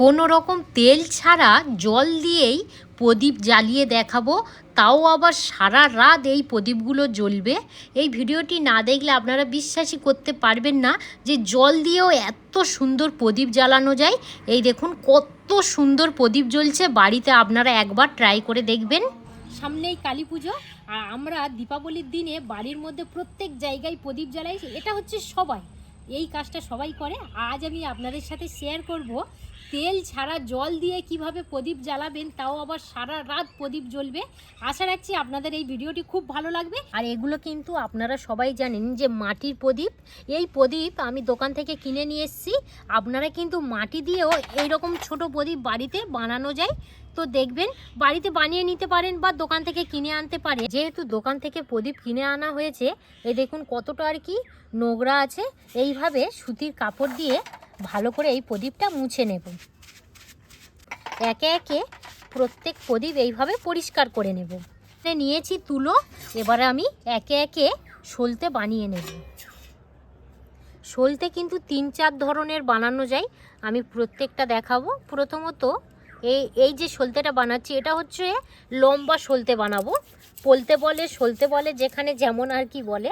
কোনো রকম তেল ছাড়া জল দিয়েই প্রদীপ জ্বালিয়ে দেখাবো, তাও আবার সারা রাত এই প্রদীপগুলো জ্বলবে। এই ভিডিওটি না দেখলে আপনারা বিশ্বাসই করতে পারবেন না যে জল দিয়েও এত সুন্দর প্রদীপ জ্বালানো যায়। এই দেখুন, কত সুন্দর প্রদীপ জ্বলছে, বাড়িতে আপনারা একবার ট্রাই করে দেখবেন। সামনেই কালী পুজো, আর আমরা দীপাবলির দিনে বাড়ির মধ্যে প্রত্যেক জায়গায় প্রদীপ জ্বালাই, এটা হচ্ছে সবাই। এই কাজটা সবাই করে। আজ আমি আপনাদের সাথে শেয়ার করব তেল ছাড়া জল দিয়ে কীভাবে প্রদীপ জ্বালাবেন, তাও আবার সারা রাত প্রদীপ জ্বলবে। আশা রাখছি আপনাদের এই ভিডিওটি খুব ভালো লাগবে। আর এগুলো কিন্তু আপনারা সবাই জানেন যে মাটির প্রদীপ। এই প্রদীপ আমি দোকান থেকে কিনে নিয়ে এসেছি। আপনারা কিন্তু মাটি দিয়েও এইরকম ছোট প্রদীপ বাড়িতে বানানো যায়। তো দেখবেন, বাড়িতে বানিয়ে নিতে পারেন বা দোকান থেকে কিনে আনতে পারেন। যেহেতু দোকান থেকে প্রদীপ কিনে আনা হয়েছে, এ দেখুন কতটা আর কি নোংরা আছে। এইভাবে সুতির কাপড় দিয়ে ভালো করে এই প্রদীপটা মুছে নেব। একে একে প্রত্যেক প্রদীপ এইভাবে পরিষ্কার করে নেব। নিয়েছি তুলো, এবারে আমি একে একে সলতে বানিয়ে নেব। সলতে কিন্তু তিন চার ধরনের বানানো যায়, আমি প্রত্যেকটা দেখাবো। প্রথমত এই এই যে সলতেটা বানাচ্ছি, এটা হচ্ছে লম্বা সলতে বানাবো। পলতে বলে, সলতে বলে, যেখানে যেমন আর কি বলে।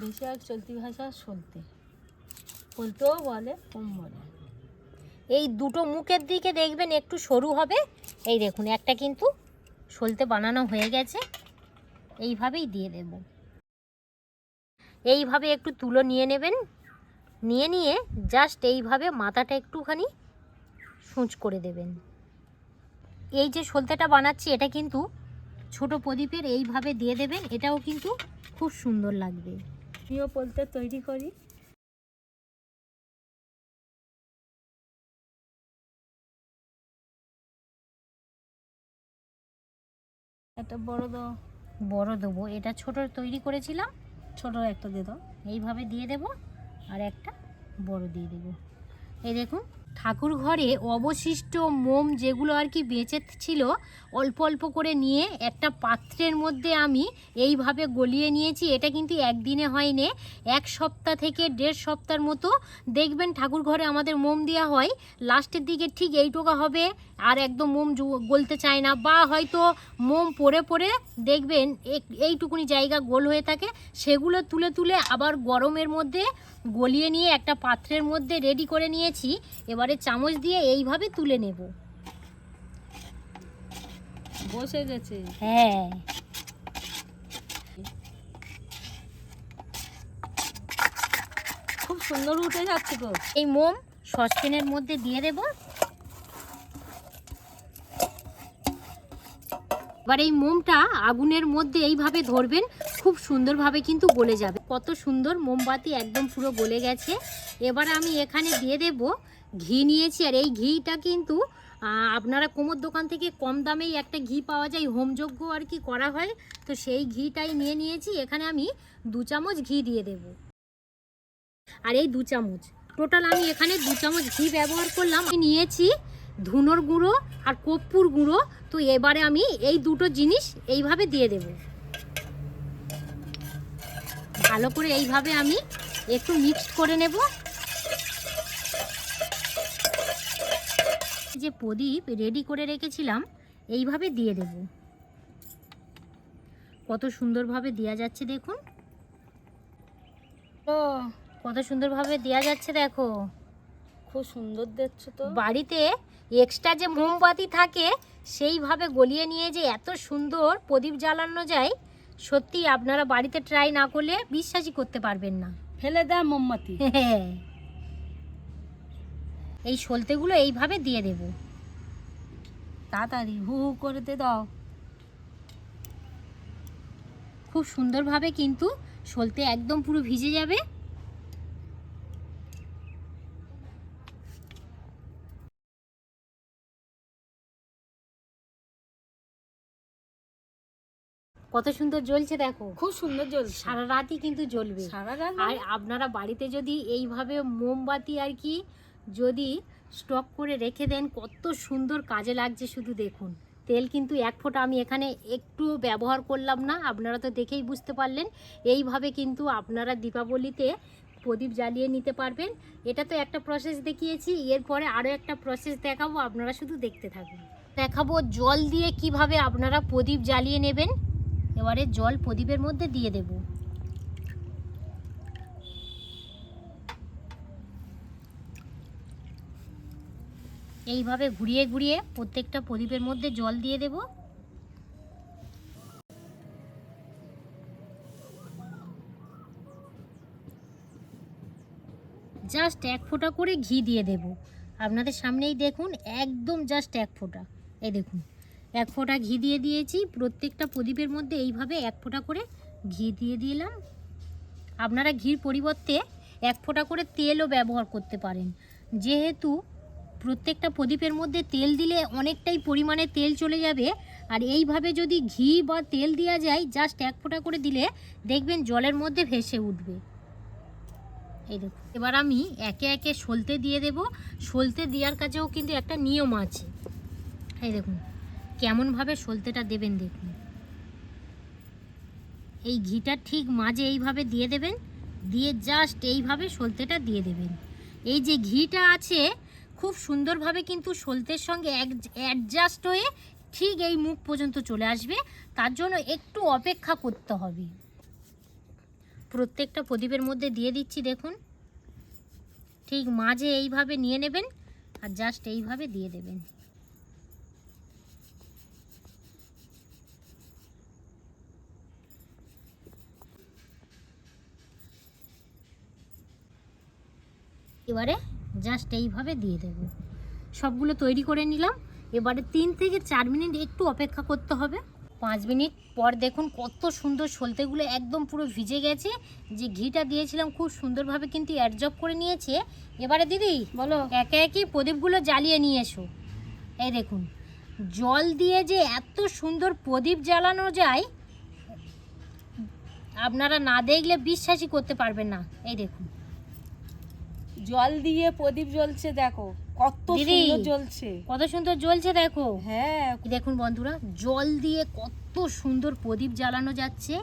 বেশি আর চলতি ভাষা শুনতে বলতেও বলে, কম বলে। এই দুটো মুখের দিকে দেখবেন একটু সরু হবে। এই দেখুন, একটা কিন্তু সলতে বানানো হয়ে গেছে। এইভাবেই দিয়ে দেব। এইভাবে একটু তুলো নিয়ে নেবেন। নিয়ে নিয়ে জাস্ট এইভাবে মাথাটা একটুখানি সূচ করে দেবেন। এই যে সলতেটা বানাচ্ছি, এটা কিন্তু ছোট প্রদীপের এইভাবে দিয়ে দেবেন। এটাও কিন্তু খুব সুন্দর লাগবে। প্রিয় বলতে তৈরি করি। একটা বড় দো বড় দেবো। এটা ছোট তৈরি করেছিলাম, ছোট একটা দিয়ে দাও। এইভাবে দিয়ে দেব আর একটা বড় দিয়ে দেব। এই দেখুন ঠাকুর ঘরে অবশিষ্ট মোম যেগুলো আর কি বেঁচে ছিল, অল্প অল্প করে নিয়ে একটা পাত্রের মধ্যে আমি এইভাবে গলিয়ে নিয়েছি। এটা কিন্তু একদিনে হয়নি, এক সপ্তাহ থেকে দেড় সপ্তাহের মতো। দেখবেন ঠাকুর ঘরে আমাদের মোম দেওয়া হয়, লাস্টের দিকে ঠিক এইটুকু হবে, আর একদম মোম গলতে চায় না। বা হয়তো মোম পড়ে পরে দেখবেন এইটুকুনি জায়গা গোল হয়ে থাকে, সেগুলো তুলে তুলে আবার গরমের মধ্যে গলিয়ে নিয়ে একটা পাত্রের মধ্যে রেডি করে নিয়েছি। এবারে চামচ দিয়ে এইভাবে তুলে নেব। বসে গেছে। হ্যাঁ। খুব সুন্দর উঠে যাচ্ছে তো। এই মোম সসপ্যানের মধ্যে দিয়ে দেব। এবার এই মোমটা আগুনের মধ্যে এইভাবে ধরবেন খুব সুন্দরভাবে কিন্তু গলে যাবে। কত সুন্দর মোমবাতি একদম পুরো গলে গেছে। এবার আমি এখানে দিয়ে দেব ঘি নিয়েছি আর এই ঘিটা কিন্তু আপনারা কোমর দোকান থেকে কম দামেই একটা ঘি পাওয়া যায় হোমযজ্ঞ আর কি করা হয়। তো সেই ঘিটাই নিয়ে নিয়েছি, এখানে আমি দু চামচ ঘি দিয়ে দেবো। আর এই দু চামচ, টোটাল আমি এখানে দু চামচ ঘি ব্যবহার করলাম। আমি নিয়েছি ধুনোর গুঁড়ো আর কর্পূর গুঁড়ো, তো এবারে আমি এই দুটো জিনিস এইভাবে দিয়ে দেব। ভালো করে এইভাবে আমি একটু মিক্সড করে নেব। যে প্রদীপ রেডি করে রেখেছিলাম এইভাবে দিয়ে দেব। কত সুন্দরভাবে দেওয়া যাচ্ছে দেখুন। ও কত সুন্দরভাবে দেওয়া যাচ্ছে দেখো। খুব সুন্দর দেখছ তো। বাড়িতে এক্সট্রা যে মোমবাতি থাকে সেইভাবে গলিয়ে নিয়ে যে এত সুন্দর প্রদীপ জ্বালানো যায় সত্যি আপনারা বাড়িতে ট্রাই না করলে বিশ্বাসই করতে পারবেন না। ফেলে দেয় মোমবাতি। এই সলতেগুলো এইভাবে দিয়ে দেব। তাড়াতাড়ি হু হু করে দে দাও। খুব সুন্দরভাবে কিন্তু সলতে একদম পুরো ভিজে যাবে। কত সুন্দর জ্বলছে দেখো। খুব সুন্দর জ্বলছে। সারা রাতই কিন্তু জ্বলবে। সারা রাত আর আপনারা বাড়িতে যদি এইভাবে মোমবাতি আর কি যদি স্টক করে রেখে দেন, কত সুন্দর কাজে লাগছে শুধু দেখুন। তেল কিন্তু এক ফোঁটা আমি এখানে একটু ব্যবহার করলাম না, আপনারা তো দেখেই বুঝতে পারলেন। এইভাবে কিন্তু আপনারা দীপাবলিতে প্রদীপ জ্বালিয়ে নিতে পারবেন। এটা তো একটা প্রসেস দেখিয়েছি, এরপরে আরও একটা প্রসেস দেখাবো, আপনারা শুধু দেখতে থাকুন। দেখাবো জল দিয়ে কীভাবে আপনারা প্রদীপ জ্বালিয়ে নেবেন। এবারে জল প্রদীপের মধ্যে দিয়ে দেব। এইভাবে ঘুরিয়ে ঘুরিয়ে প্রত্যেকটা প্রদীপের মধ্যে জল দিয়ে দেব। জাস্ট এক ফোঁটা করে ঘি দিয়ে দেব। আপনাদের সামনেই দেখুন, একদম জাস্ট এক ফোঁটা। এই দেখুন, এক ফোঁটা ঘি দিয়ে দিয়েছি। প্রত্যেকটা প্রদীপের মধ্যে এইভাবে এক ফোঁটা করে ঘি দিয়ে দিলাম। আপনারা ঘির পরিবর্তে এক ফোঁটা করে তেলও ব্যবহার করতে পারেন। যেহেতু প্রত্যেকটা প্রদীপের মধ্যে তেল দিলে অনেকটাই পরিমাণে তেল চলে যাবে। আর এইভাবে যদি ঘি বা তেল দেওয়া যায় জাস্ট এক ফোঁটা করে দিলে দেখবেন জলের মধ্যে ভেসে উঠবে। এই দেখুন, এবার আমি একে একে সলতে দিয়ে দেব। সলতে দেওয়ার কাছেও কিন্তু একটা নিয়ম আছে। এই দেখুন, কেমনভাবে সলতেটা দেবেন দেখুন। এই ঘিটা ঠিক মাঝে এইভাবে দিয়ে দেবেন, দিয়ে জাস্ট এইভাবে সলতেটা দিয়ে দেবেন। এই যে ঘিটা আছে খুব সুন্দরভাবে কিন্তু সলতের সঙ্গে অ্যাডজাস্ট হয়ে ঠিক এই মুখ পর্যন্ত চলে আসবে। তার জন্য একটু অপেক্ষা করতে হবে। প্রত্যেকটা প্রদীপের মধ্যে দিয়ে দিচ্ছি দেখুন। ঠিক মাঝে এইভাবে নিয়ে নেবেন আর জাস্ট এইভাবে দিয়ে দেবেন। এবারে জাস্ট এইভাবে দিয়ে দেব। সবগুলো তৈরি করে নিলাম। এবারে তিন থেকে চার মিনিট একটু অপেক্ষা করতে হবে। পাঁচ মিনিট পর দেখুন কত সুন্দর সলতেগুলো একদম পুরো ভিজে গেছে। যে ঘিটা দিয়েছিলাম খুব সুন্দরভাবে কিন্তু অ্যাডজব করে নিয়েছে। এবারে দিদি বলো। একে একে প্রদীপগুলো জ্বালিয়ে নিয়ে এসো। এই দেখুন জল দিয়ে যে এত সুন্দর প্রদীপ জ্বালানো যায় আপনারা না দেখলে বিশ্বাসই করতে পারবেন না। এই দেখুন। জল দিয়ে প্রদীপ জ্বলছে দেখো। কত সুন্দর জ্বলছে। কত সুন্দর জ্বলছে দেখো। হ্যাঁ। দেখুন বন্ধুরা জল দিয়ে কত সুন্দর প্রদীপ জ্বালানো যাচ্ছে।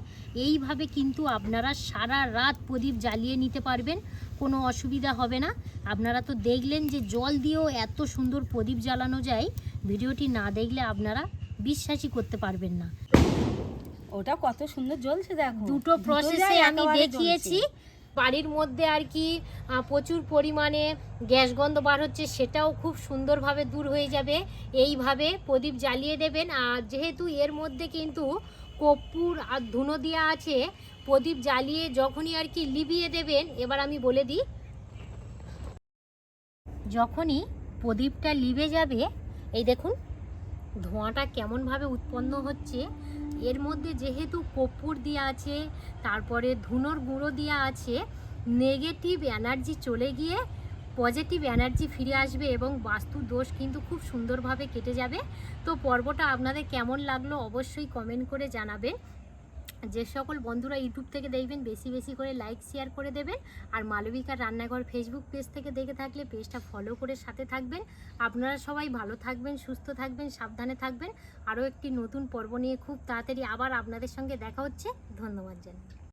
এইভাবে কিন্তু আপনারা সারা রাত প্রদীপ জ্বালিয়ে নিতে পারবেন কোনো অসুবিধা হবে না। আপনারা তো দেখলেন যে জল দিয়েও এত সুন্দর প্রদীপ জ্বালানো যায় ভিডিওটি না দেখলে আপনারা বিশ্বাসই করতে পারবেন না। ওটা কত সুন্দর জ্বলছে দেখো। দুটো প্রসেসে আমি দেখিয়েছি। বাড়ির মধ্যে আর কি প্রচুর পরিমাণে গ্যাস গন্ধ বার হচ্ছে, সেটাও খুব সুন্দরভাবে দূর হয়ে যাবে। এইভাবে প্রদীপ জ্বালিয়ে দেবেন। আর যেহেতু এর মধ্যে কিন্তু কর্পূর আর ধুনো দেওয়া আছে, প্রদীপ জ্বালিয়ে যখনই আর কি লিবিয়ে দেবেন, এবার আমি বলে দিই, যখনই প্রদীপটা লিবে যাবে, এই দেখুন, ধোঁয়াটা কেমনভাবে উৎপন্ন হচ্ছে। এর মধ্যে যেহেতু কর্পূর দেওয়া আছে, তারপরে ধুনোর গুঁড়ো দেওয়া আছে নেগেটিভ এনার্জি চলে গিয়ে পজিটিভ এনার্জি ফিরে আসবে এবং বাস্তু দোষ কিন্তু খুব সুন্দরভাবে কেটে যাবে। তো পর্বটা আপনাদের কেমন লাগল অবশ্যই কমেন্ট করে জানাবেন। যে সকল বন্ধুরা ইউটিউব থেকে দেখবেন, বেশি বেশি করে লাইক শেয়ার করে দেবেন। আর মালবিকার রান্নাঘর ফেসবুক পেজ থেকে দেখে থাকলে পেজটা ফলো করে সাথে থাকবেন। আপনারা সবাই ভালো থাকবেন, সুস্থ থাকবেন, সাবধানে থাকবেন। আরও একটি নতুন পর্ব নিয়ে খুব তাড়াতাড়ি আবার আপনাদের সঙ্গে দেখা হচ্ছে। ধন্যবাদ জানাই।